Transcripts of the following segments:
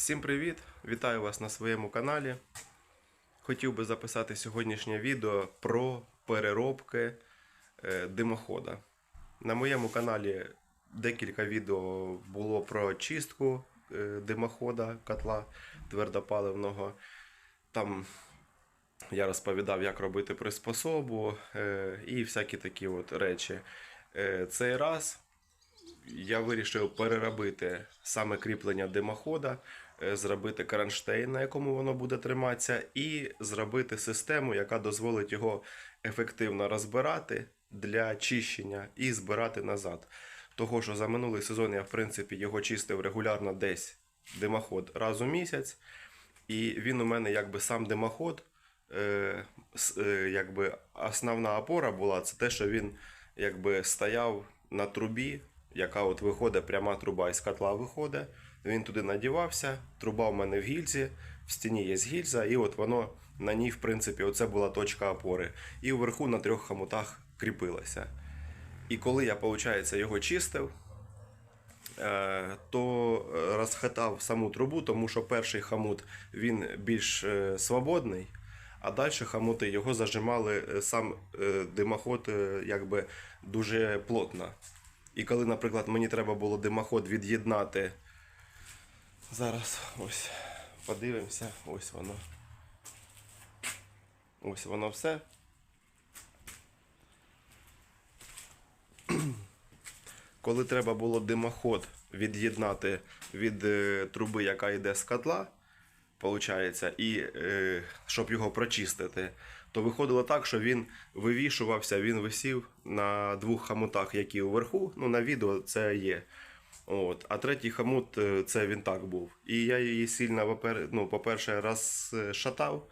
Всім привіт! Вітаю вас на своєму каналі. Хотів би записати сьогоднішнє відео про переробки е, димохода. На моєму каналі декілька відео було про чистку е, димохода котла твердопаливного. Там я розповідав, як робити приспособу е, і всякі такі от речі. Цей раз я вирішив переробити саме кріплення димохода, зробити кронштейн, на якому воно буде триматися, і зробити систему, яка дозволить його ефективно розбирати для чищення і збирати назад. Того, що за минулий сезон я в принципі його чистив регулярно десь димоход раз у місяць. І він у мене якби сам димоход, е, е, якби основна опора була, це те, що він якби стояв на трубі, яка от виходить, пряма труба із котла виходить. Він туди надівався, труба у мене в гільзі, в стіні є гільза, і от воно на ній, в принципі, оце була точка опори. І вверху на трьох хомутах кріпилося. І коли я, виходить, його чистив, е, то е, розхитав саму трубу, тому що перший хомут він більш е, свободний, а далі хомути його зажимали сам димоход якби дуже плотно. І коли, наприклад, мені треба було димоход від'єднати. Зараз ось подивимося, ось воно. Ось воно все. коли треба було димоход від'єднати від е, труби, яка йде з котла, получається, і е, щоб його прочистити, то виходило так, що він вивішувався, він висів на двох хомутах, які вверху. Ну, на відео це є. От. А третій хомут е, це він так був. І я її сильно, ну, по-перше, розшатав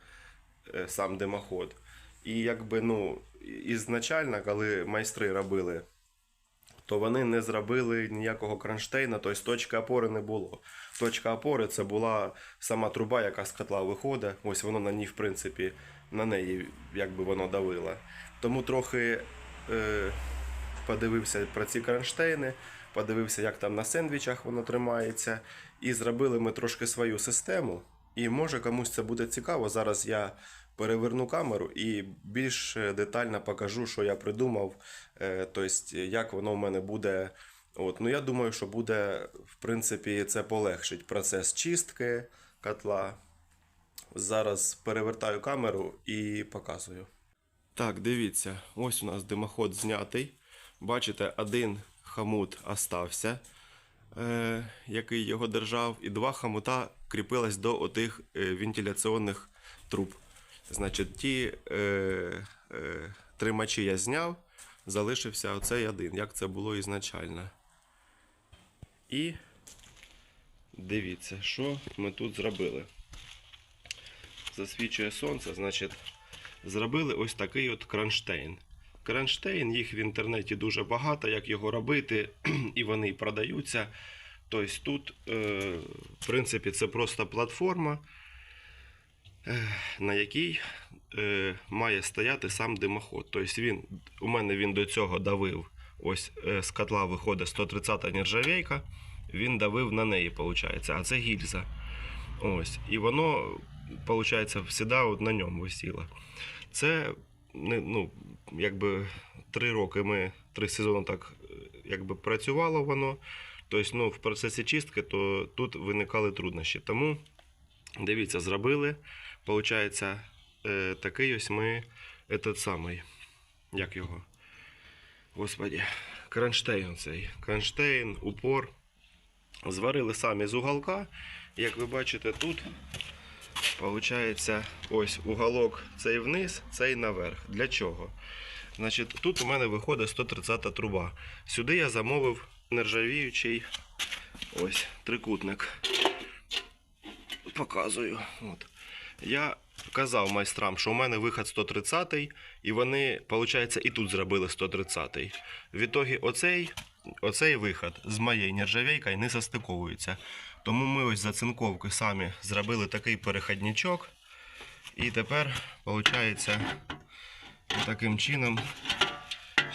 е, сам димоход. І якби ну, ізначально, коли майстри робили то вони не зробили ніякого кронштейна, тобто точки опори не було. Точка опори це була сама труба, яка з котла виходить. Ось воно на ній, в принципі, на неї якби воно давило. Тому трохи е, подивився про ці кронштейни, подивився, як там на сендвічах воно тримається. І зробили ми трошки свою систему. І може комусь це буде цікаво. Зараз я переверну камеру і більш детально покажу, що я придумав. е, Тобто, як воно в мене буде. От, ну я думаю, що буде, в принципі, це полегшить процес чистки котла. Зараз перевертаю камеру і показую. Так, дивіться, ось у нас димоход знятий. Бачите, один хомут остався, е, який його держав, і два хомута кріпились до отих е, вентиляційних труб. Значить, ті е, е, тримачі я зняв, залишився оцей один, як це було ізначально. І дивіться, що ми тут зробили. Засвічує сонце, значить, зробили ось такий от кронштейн. Кронштейн, їх в інтернеті дуже багато, як його робити, і вони продаються. Тобто тут, е, в принципі, це просто платформа, е, на якій е, має стояти сам димоход. Тобто він, у мене він до цього давив. Ось з котла виходить 130-та нержавейка, він давив на неї, виходить, а це гільза. Ось. І воно, виходить, завжди на ньому висіло. Це не, ну, якби три роки ми, три сезони так е, якби працювало воно. Тобто, ну, в процесі чистки, то тут виникали труднощі. Тому дивіться, зробили. Получається, е, такий ось ми этот самий. Як його? Господі, кронштейн цей. Кронштейн, упор. Зварили самі з уголка. Як ви бачите, тут Получається, ось уголок цей вниз, цей наверх. Для чого? Значить, тут у мене виходить 130 труба. Сюди я замовив нержавіючий ось трикутник. Показую. От. Я казав майстрам, що у мене виход 130 і вони, виходить, і тут зробили 130 В оцей, оцей виход з моєї нержавейкою не застиковується. Тому ми ось за цинковки самі зробили такий переходничок. І тепер, виходить, таким чином,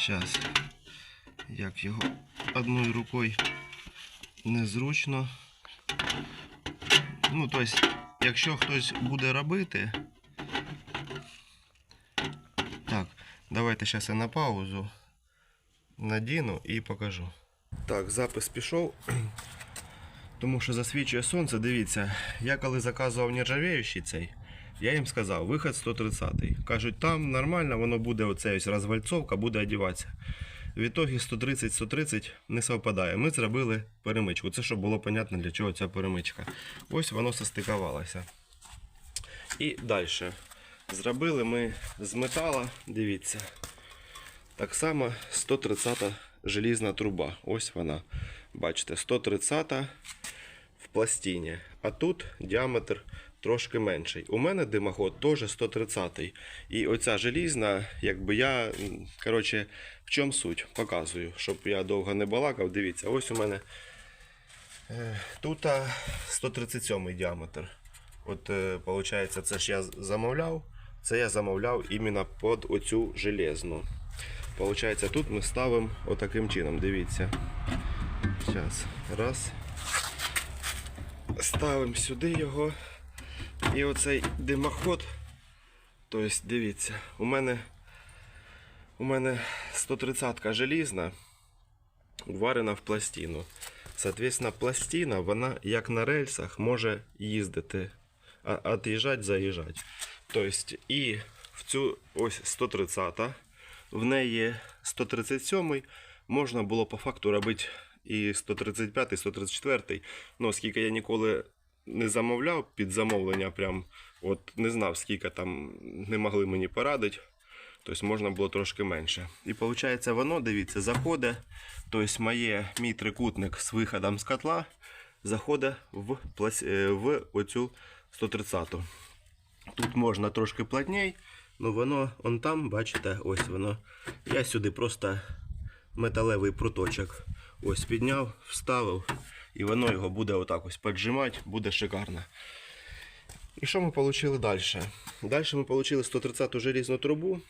зараз, як його одною рукою незручно. Ну, тобто, якщо хтось буде робити. Так, давайте зараз я на паузу надіну і покажу. Так, запис пішов. Тому що засвічує сонце, дивіться, я коли заказував нержавіючий цей, я їм сказав, виход 130. Кажуть, там нормально, воно буде оце ось розвальцовка, буде одіватися. В ітогі 130-130 не совпадає. Ми зробили перемичку. Це щоб було понятно, для чого ця перемичка. Ось воно состикувалося. І далі. Зробили ми з метала, дивіться. Так само 130 желізна труба. Ось вона. Бачите, 130 в пластині. А тут діаметр трошки менший. У мене димоход теж 130. І оця желізна, якби я. Коротше, в чому суть? Показую, щоб я довго не балакав. Дивіться, ось у мене е, тут а, 137 діаметр. От, е, виходить, це ж я замовляв. Це я замовляв іменно під оцю железну. Получається, тут ми ставимо отаким чином. Дивіться. Зараз. Раз. Ставимо сюди його. І оцей димоход. Тобто, дивіться, у мене у мене 130 желізна, варена в пластину. Соответственно, пластина, вона як на рельсах може їздити, а від'їжджати, заїжджати. Тобто, і в цю ось 130 в неї 137 можна було по факту робити і 135, і 134. Ну, оскільки я ніколи не замовляв під замовлення, прям от не знав, скільки там не могли мені порадити. Тобто можна було трошки менше. І виходить, воно, дивіться, заходить. Тобто моє, мій трикутник з виходом з котла заходить в, е, в оцю 130-ту. Тут можна трошки плотней, але воно он там, бачите, ось воно. Я сюди просто металевий пруточок ось підняв, вставив, і воно його буде отак ось поджимати, буде шикарно. І що ми отримали далі? Далі ми отримали 130 желізну трубу,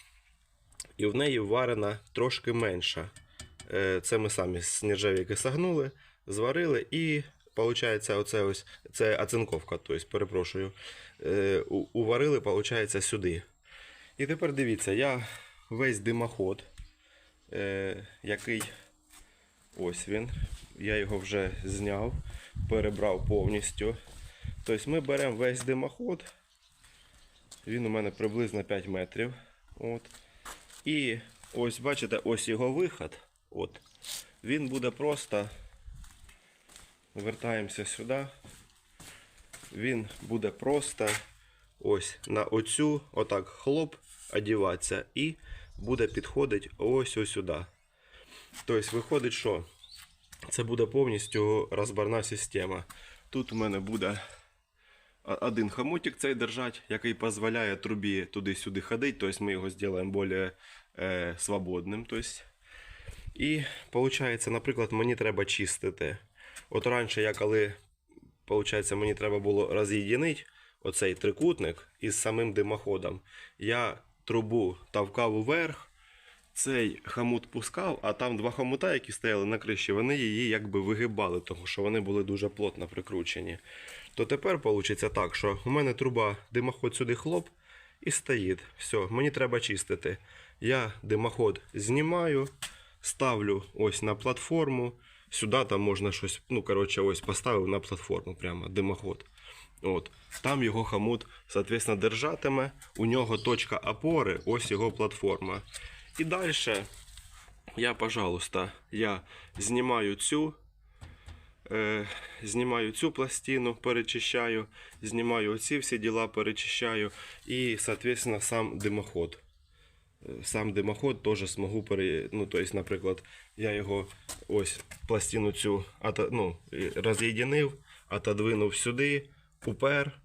і в неї варена трошки менша. Е, Це ми самі з нержавійки сагнули, зварили і. Получається, оце ось це оцинковка, тобто, перепрошую. Е, уварили, виходить, сюди. І тепер дивіться, я весь димоход, який ось він. Я його вже зняв, перебрав повністю. Тобто ми беремо весь димоход. Він у мене приблизно 5 метрів. От. І ось бачите, ось його виход. От. Він буде просто. Вертаємося сюди. Він буде просто ось на оцю, отак хлоп, одіватися і буде підходити ось ось сюди. Тобто виходить, що це буде повністю розбарна система. Тут у мене буде один хомутик цей держать, який дозволяє трубі туди-сюди ходити. Тобто ми його зробимо більш е, свободним. Тобто. І виходить, наприклад, мені треба чистити. От раніше я коли виходить, мені треба було роз'єдинити оцей трикутник із самим димоходом. Я трубу тавкав уверх, цей хомут пускав, а там два хомута, які стояли на криші, вони її якби вигибали, тому що вони були дуже плотно прикручені. То тепер вийде так, що у мене труба димоход сюди хлоп і стоїть. Все, мені треба чистити. Я димоход знімаю, ставлю ось на платформу. Сюди там можна щось, ну коротше, ось поставив на платформу прямо димоход. От. Там його хомут, соответственно, держатиме. У нього точка опори, ось його платформа. І далі я, пожалуйста, я знімаю цю, е, знімаю цю пластину, перечищаю, знімаю оці всі діла, перечищаю і, соответственно, сам димоход. Е, Сам димоход теж змогу пере... ну, тобто, наприклад, я його ось пластину цю ну, роз'єдинив, отодвинув сюди, упер.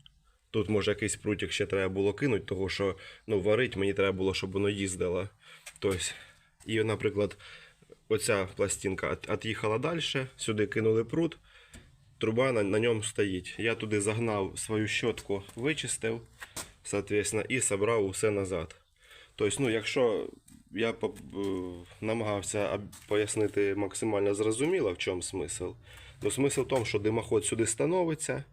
Тут може якийсь прутик ще треба було кинути, тому що ну, варить мені треба було, щоб воно їздило. Тобто, і, наприклад, оця пластинка от'їхала далі, сюди кинули прут, труба на, на ньому стоїть. Я туди загнав свою щотку, вичистив, соответственно, і зібрав усе назад. Тобто, ну, якщо я е, намагався пояснити максимально зрозуміло, в чому смисл. Ну, смисл в тому, що димоход сюди становиться.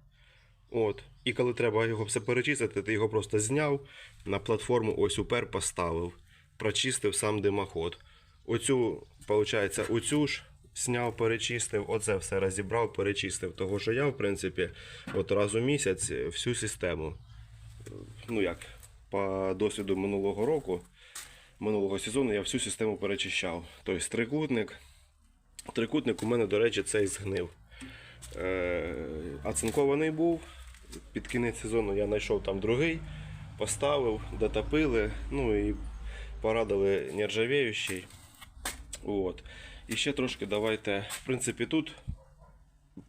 От. І коли треба його все перечистити, ти його просто зняв, на платформу ось упер поставив, прочистив сам димоход. Оцю, виходить, оцю ж зняв, перечистив, оце все розібрав, перечистив. Того, що я, в принципі, от раз у місяць всю систему, ну як, по досвіду минулого року, минулого сезону я всю систему перечищав. Тобто трикутник. Трикутник у мене, до речі, цей згнив. Е, оцинкований був. Під кінець сезону я знайшов там другий, поставив, дотопили, ну і порадили нержавіючий. От. І ще трошки давайте. В принципі, тут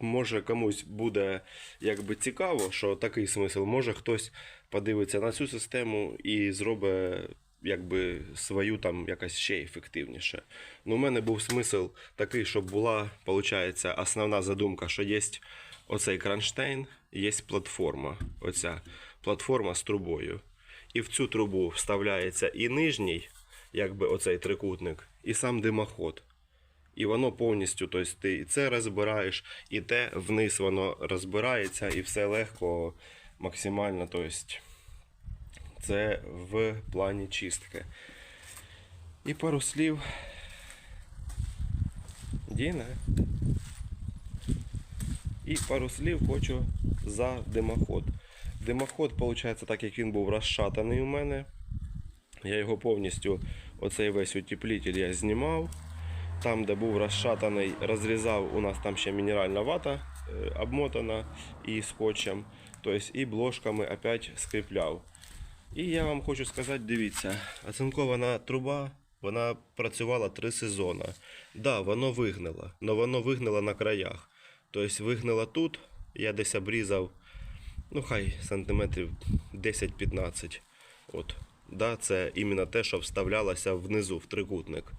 може комусь буде якби цікаво, що такий смисл. Може хтось подивиться на цю систему і зробить якби свою там якась ще ефективніше. Ну, у мене був смисл такий, щоб була, виходить, основна задумка, що є оцей кронштейн, є платформа. Оця платформа з трубою. І в цю трубу вставляється і нижній, якби оцей трикутник, і сам димоход. І воно повністю, тобто ти і це розбираєш, і те вниз воно розбирається, і все легко, максимально. Тобто це в плані чистки. І пару слів. Діна. І пару слів хочу за димоход. Димоход, виходить, так як він був розшатаний у мене. Я його повністю, оцей весь утеплитель я знімав. Там, де був розшатаний, розрізав, у нас там ще мінеральна вата е, обмотана і скотчем. Тобто і бложками опять скріпляв. І я вам хочу сказати, дивіться, оцинкована труба, вона працювала три сезони. Да, воно вигнило, але воно вигнило на краях. Тобто вигнило тут, я десь обрізав, ну хай сантиметрів 10-15. От. Да, це іменно те, що вставлялося внизу в трикутник.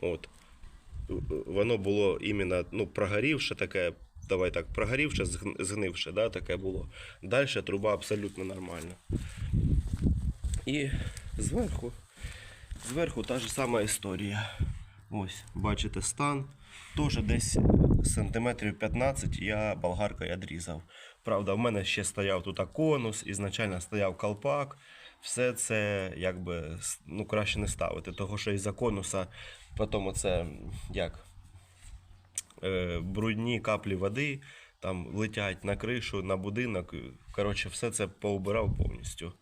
От. Воно було іменно ну, прогорівше таке, давай так, прогорівше, згнивше, да, таке було. Далі труба абсолютно нормальна. І зверху, зверху та ж сама історія. Ось, бачите, стан. Теж десь сантиметрів 15 я болгаркою відрізав. Правда, в мене ще стояв тут конус, ізначально стояв колпак. Все це якби ну, краще не ставити, того що із-за конуса потім оце як е, брудні каплі води там летять на кришу, на будинок. Коротше, все це поубирав повністю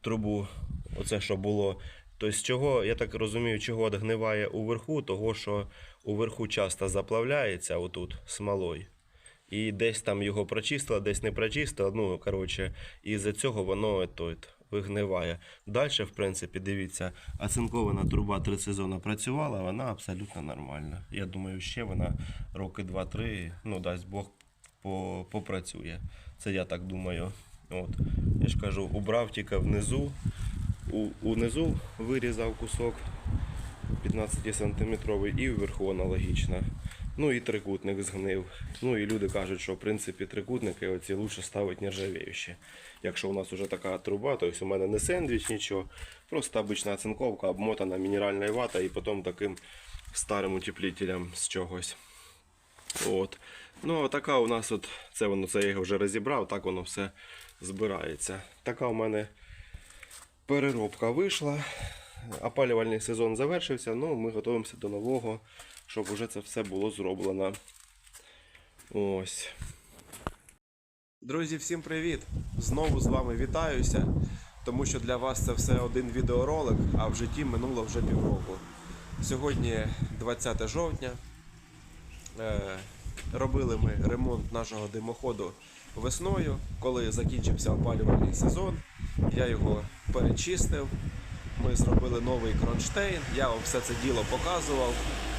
трубу, оце що було. Тобто, чого, я так розумію, чого відгниває уверху, того що уверху часто заплавляється отут смолою. І десь там його прочистило, десь не прочистило. Ну, коротше, і з-за цього воно то, вигниває. Далі, в принципі, дивіться, оцинкована труба три сезони працювала, вона абсолютно нормальна. Я думаю, ще вона роки 2-3, ну, дасть Бог, попрацює. Це я так думаю. От. Я ж кажу, убрав тільки внизу. Унизу вирізав кусок 15 сантиметровий і вверху аналогічно. Ну і трикутник згнив. Ну і люди кажуть, що в принципі трикутники оці лучше ставити нержавіючі. Якщо у нас вже така труба, то у мене не сендвіч, нічого. Просто обична оцинковка, обмотана мінеральною ватою і потім таким старим утеплителем з чогось. От. Ну, а така у нас от, це воно це я його вже розібрав, так воно все збирається. Така у мене переробка вийшла. Опалювальний сезон завершився, ну ми готуємося до нового, щоб вже це все було зроблено. Ось. Друзі, всім привіт! Знову з вами вітаюся, тому що для вас це все один відеоролик, а в житті минуло вже півроку. Сьогодні 20 жовтня. Е, робили ми ремонт нашого димоходу весною, коли закінчився опалювальний сезон. Я його перечистив. Ми зробили новий кронштейн, я вам все це діло показував.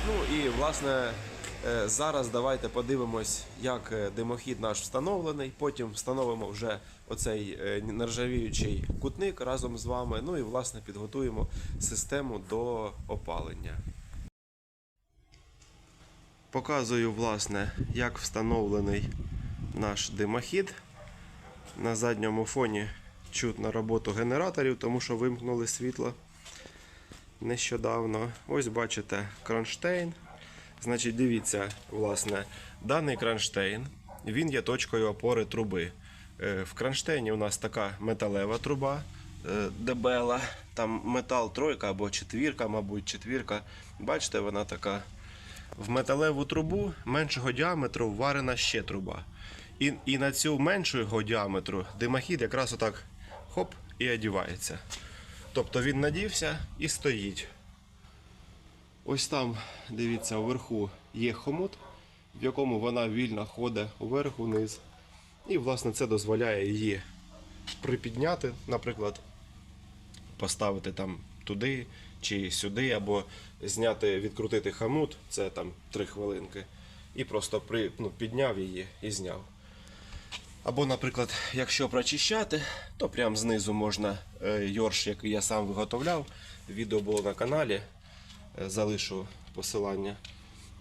Ну і власне е, зараз давайте подивимось, як е, димохід наш встановлений. Потім встановимо вже оцей е, нержавіючий кутник разом з вами. Ну і власне підготуємо систему до опалення. Показую, власне, як встановлений наш димохід. На задньому фоні чутно роботу генераторів, тому що вимкнули світло нещодавно. Ось бачите кронштейн. Значить, дивіться, власне, даний кронштейн він є точкою опори труби. Е, В кронштейні у нас така металева труба е, дебела. Там метал тройка або четвірка, мабуть, четвірка. Бачите, вона така. В металеву трубу меншого діаметру варена ще труба. І, і на цю меншого діаметру димохід якраз отак хоп і одівається. Тобто він надівся і стоїть. Ось там, дивіться, вверху є хомут, в якому вона вільно ходить вверх вниз. І, власне, це дозволяє її припідняти, наприклад, поставити там туди чи сюди, або зняти, відкрутити хомут, це там 3 хвилинки, і просто при, ну, підняв її і зняв. Або, наприклад, якщо прочищати, то прямо знизу можна е, йорш, який я сам виготовляв. Відео було на каналі, е, залишу посилання.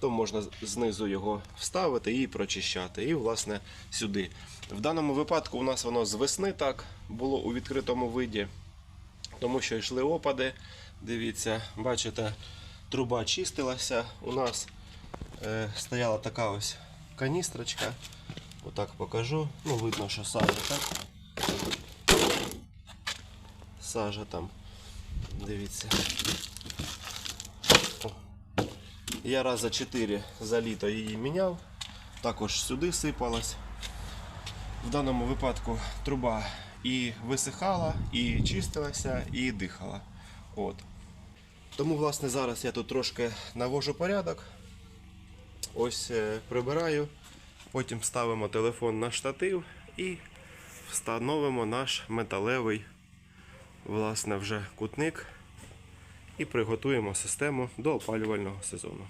То можна знизу його вставити і прочищати. І, власне, сюди. В даному випадку у нас воно з весни так було у відкритому виді, тому що йшли опади. Дивіться, бачите, труба чистилася. У нас е, стояла така ось каністрочка. Отак покажу. Ну, видно, що сажа, так? Сажа там. Дивіться. Я раза 4 за літо її міняв. Також сюди сипалась. В даному випадку труба і висихала, і чистилася, і дихала. От. Тому, власне, зараз я тут трошки навожу порядок. Ось е, прибираю. Потім ставимо телефон на штатив і встановимо наш металевий власне, вже кутник і приготуємо систему до опалювального сезону.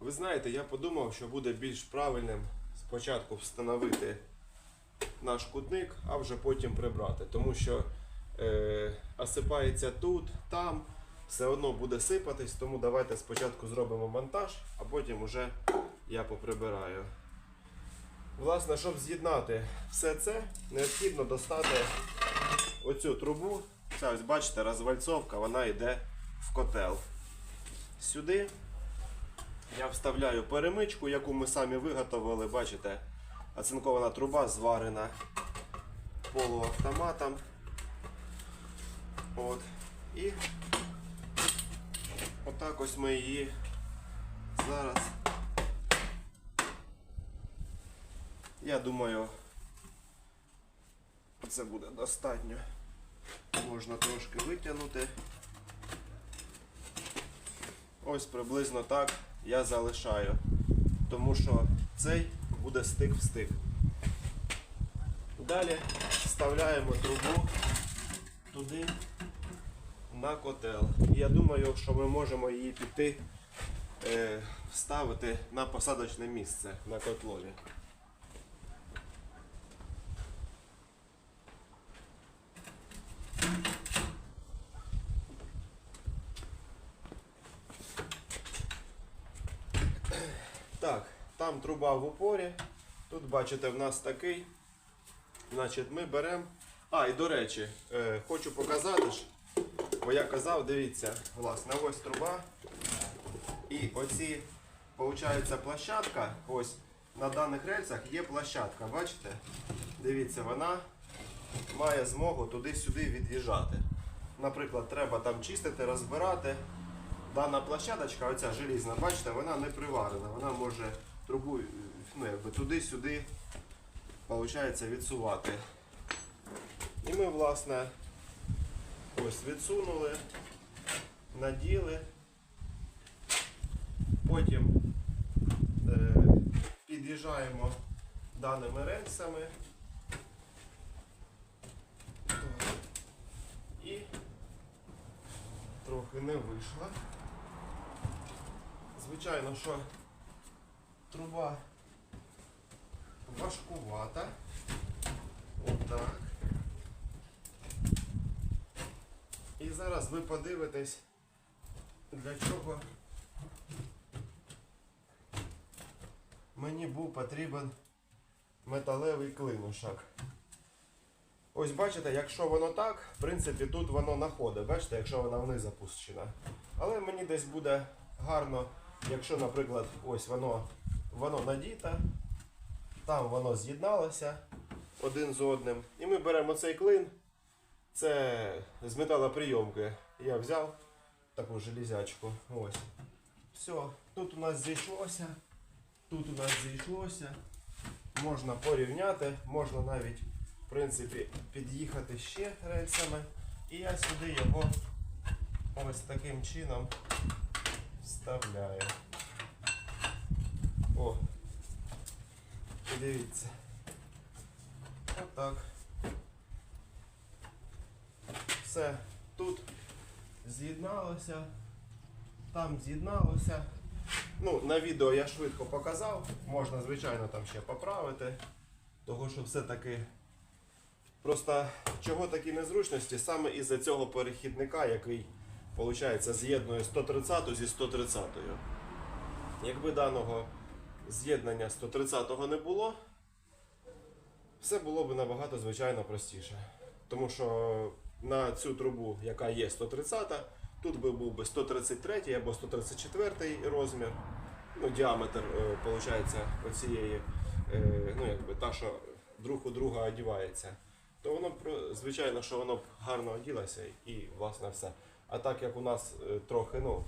Ви знаєте, я подумав, що буде більш правильним спочатку встановити наш кутник, а вже потім прибрати. Тому що е, осипається тут, там, все одно буде сипатись, тому давайте спочатку зробимо монтаж, а потім уже я поприбираю. Власне, щоб з'єднати все це, необхідно достати оцю трубу. Це ось бачите, розвальцовка, вона йде в котел. Сюди я вставляю перемичку, яку ми самі виготовили, бачите, оцинкована труба зварена полуавтоматом. От. І отак ось ми її зараз. Я думаю, це буде достатньо. Можна трошки витягнути. Ось приблизно так я залишаю. Тому що цей буде стик в стик. Далі вставляємо трубу туди на котел. Я думаю, що ми можемо її піти е, вставити на посадочне місце на котлові. Так, там труба в упорі. Тут бачите, в нас такий. Значить, ми беремо. А, і до речі, е, хочу показати ж, бо я казав, дивіться, власне, ось труба. І оці, виходить, площадка. Ось на даних рельсах є площадка, бачите? Дивіться, вона має змогу туди-сюди від'їжджати. Наприклад, треба там чистити, розбирати. Дана площадочка, оця желізна, бачите, вона не приварена. Вона може трубу ну, туди-сюди відсувати. І ми, власне, ось відсунули, наділи, потім е, під'їжджаємо даними рельсами. І трохи не вийшла. Звичайно, що труба важкувата. Отак. І зараз ви подивитесь, для чого мені був потрібен металевий клинушок. Ось бачите, якщо воно так, в принципі, тут воно находить. Бачите, якщо вона вниз запущена. Але мені десь буде гарно, якщо, наприклад, ось воно, воно надіта, Там воно з'єдналося один з одним. І ми беремо цей клин. Це з металоприйомки. Я взяв таку железячку. Ось. Все, тут у нас зійшлося. Тут у нас зійшлося. Можна порівняти, можна навіть в принципі під'їхати ще рельсами. І я сюди його ось таким чином вставляю. О, і дивіться. Отак. Все. Тут з'єдналося, там з'єдналося. Ну, на відео я швидко показав. Можна, звичайно, там ще поправити. Того, що все-таки. Просто чого такі незручності? Саме із-за цього перехідника, який, з'єднує 130 зі 130. Якби даного з'єднання 130-го не було, все було б набагато звичайно простіше. Тому що на цю трубу, яка є 130, тут би був би 133 або 134 розмір. Ну, діаметр, виходить, оцієї, е, ну, якби та, що друг у друга одівається. То воно звичайно, що воно б гарно оділося і власне все. А так як у нас е, трохи, ну,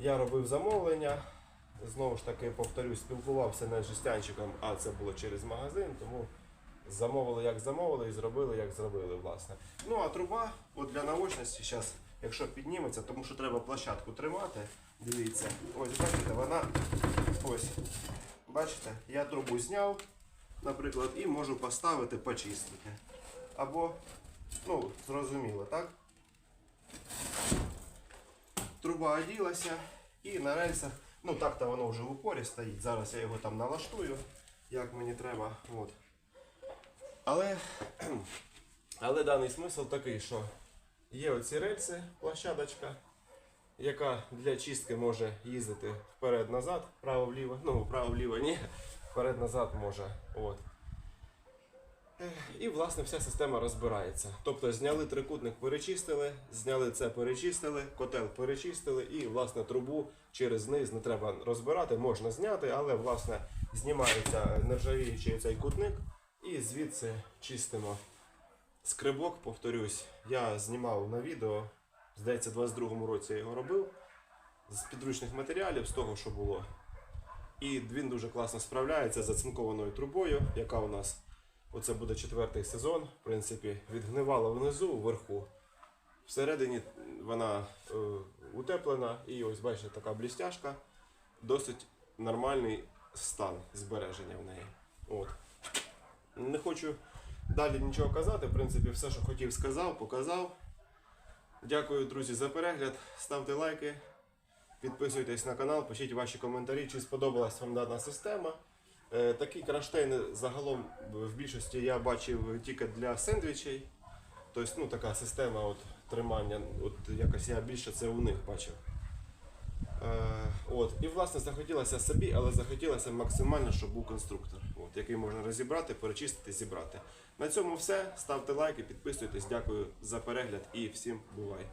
я робив замовлення, знову ж таки, повторюсь, спілкувався не з жестянчиком, а це було через магазин, тому замовили як замовили і зробили як зробили, власне. Ну а труба, от для наочності, зараз, якщо підніметься, тому що треба площадку тримати. Дивіться, ось бачите, вона ось. Бачите, я трубу зняв, наприклад, і можу поставити почистити. Або, ну, зрозуміло, так? Труба оділася і на рельсах, ну так-то воно вже в упорі стоїть. Зараз я його там налаштую, як мені треба. От. Але, але даний смисл такий, що є оці рельси, площадочка, яка для чистки може їздити вперед-назад, вправо-вліво, ну вправо-вліво ні, вперед-назад може. От. І власне вся система розбирається. Тобто зняли трикутник, перечистили, зняли це, перечистили, котел перечистили і власне трубу через низ не треба розбирати, можна зняти, але власне знімається нержавіючий цей кутник і звідси чистимо. Скрибок, повторюсь, я знімав на відео, здається, в 22-му році я його робив з підручних матеріалів, з того, що було. І він дуже класно справляється з зацинкованою трубою, яка у нас Оце буде четвертий сезон. В принципі, відгнивала внизу, вверху. Всередині вона е, утеплена і ось бачите, така блістяшка. Досить нормальний стан збереження в неї. От. Не хочу далі нічого казати. В принципі, все, що хотів, сказав, показав. Дякую, друзі, за перегляд. Ставте лайки, підписуйтесь на канал, пишіть ваші коментарі, чи сподобалась вам дана система. Е, Такі кронштейни загалом в більшості я бачив тільки для сендвічей. Тобто, ну, така система от, тримання, от якось я більше це у них бачив. Е, от. І власне захотілося собі, але захотілося максимально, щоб був конструктор, от, який можна розібрати, перечистити, зібрати. На цьому все. Ставте лайки, підписуйтесь, дякую за перегляд і всім бувай.